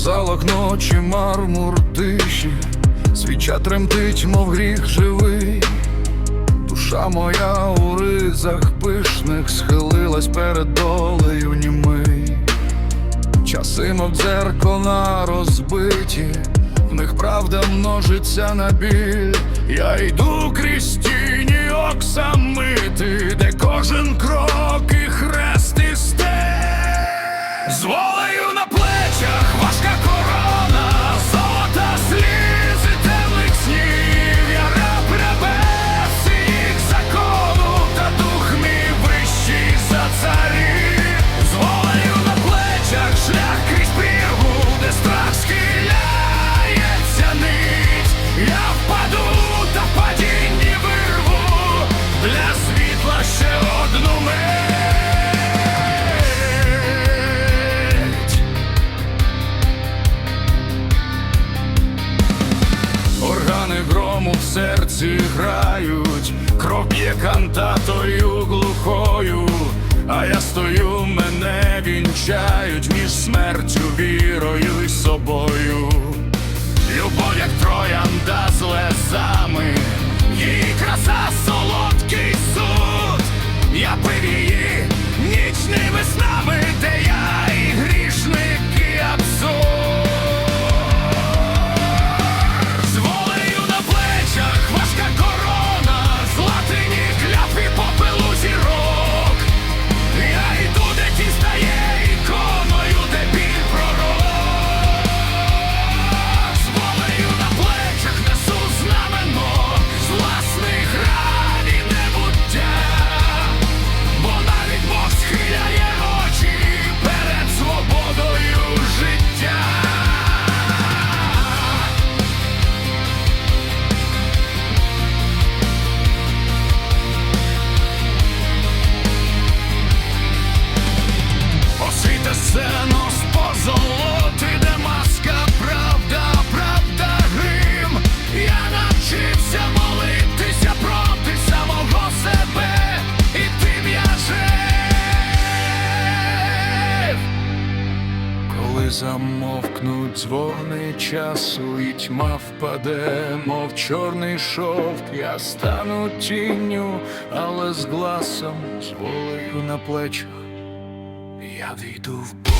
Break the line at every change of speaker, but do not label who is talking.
залах ночі мармур тиші, свіча тремтить, мов гріх живий. Душа моя у ризах пишних схилилась перед долею німий. Часи, мов дзеркала розбиті, в них правда множиться на біль. Я йду крізь тіні оксамити, В серці грають, кров є кантатою глухою, а я стою, мене вінчають між смертю, вірою і собою. Любов, як троянда з лезами, її краса Замовкнуть дзвони часу, і тьма впаде, мов чорний шовк, я стану тінню, але з гласом, з волею на плечах. Я війду в Бога.